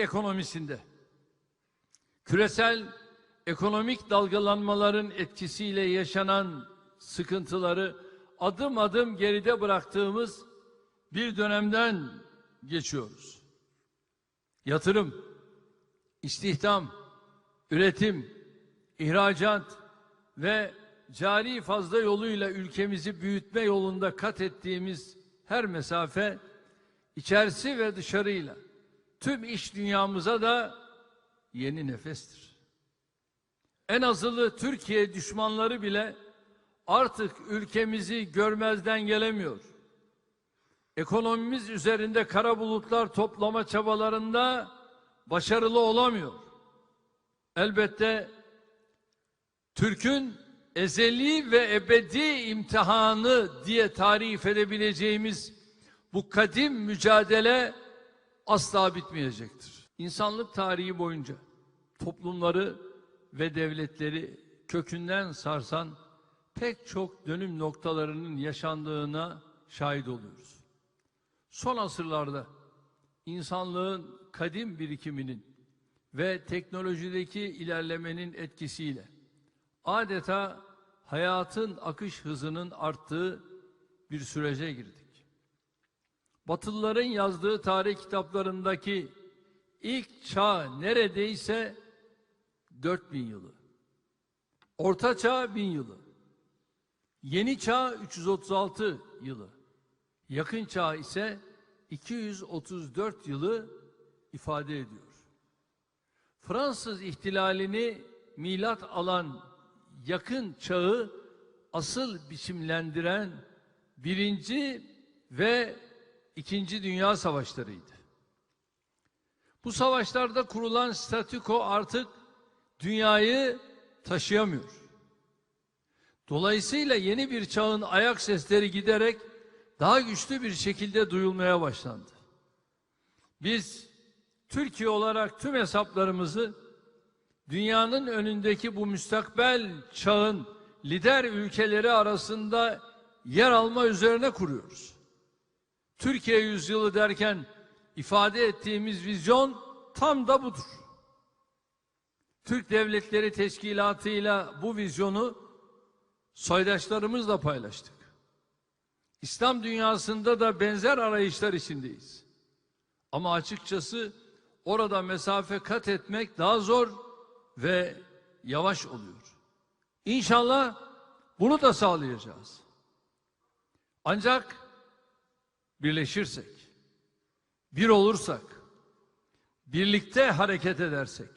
ekonomisinde küresel ekonomik dalgalanmaların etkisiyle yaşanan sıkıntıları adım adım geride bıraktığımız bir dönemden geçiyoruz. Yatırım, istihdam, üretim, ihracat ve cari fazla yoluyla ülkemizi büyütme yolunda kat ettiğimiz her mesafe içerisi ve dışarıyla tüm iş dünyamıza da yeni nefestir. En azılı Türkiye düşmanları bile artık ülkemizi görmezden gelemiyor. Ekonomimiz üzerinde kara bulutlar toplama çabalarında başarılı olamıyor. Elbette Türk'ün ezeli ve ebedi imtihanı diye tarif edebileceğimiz bu kadim mücadele asla bitmeyecektir. İnsanlık tarihi boyunca toplumları ve devletleri kökünden sarsan pek çok dönüm noktalarının yaşandığına şahit oluyoruz. Son asırlarda insanlığın kadim birikiminin ve teknolojideki ilerlemenin etkisiyle adeta hayatın akış hızının arttığı bir sürece girdik. Batılıların yazdığı tarih kitaplarındaki ilk çağ neredeyse 4000 yılı. Orta çağ 1000 yılı. Yeni çağ 336 yılı. Yakın çağ ise 234 yılı ifade ediyor. Fransız ihtilalini milat alan yakın çağı asıl biçimlendiren birinci ve ikinci dünya savaşlarıydı. Bu savaşlarda kurulan statüko artık dünyayı taşıyamıyor. Dolayısıyla yeni bir çağın ayak sesleri giderek daha güçlü bir şekilde duyulmaya başlandı. Biz Türkiye olarak tüm hesaplarımızı dünyanın önündeki bu müstakbel çağın lider ülkeleri arasında yer alma üzerine kuruyoruz. Türkiye yüzyılı derken ifade ettiğimiz vizyon tam da budur. Türk Devletleri Teşkilatı'yla bu vizyonu soydaşlarımızla paylaştık. İslam dünyasında da benzer arayışlar içindeyiz. Ama açıkçası orada mesafe kat etmek daha zor ve yavaş oluyor. İnşallah bunu da sağlayacağız. Ancak birleşirsek, bir olursak, birlikte hareket edersek,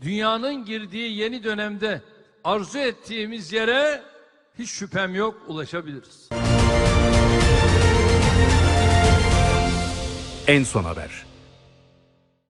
dünyanın girdiği yeni dönemde arzu ettiğimiz yere hiç şüphem yok ulaşabiliriz. En son haber.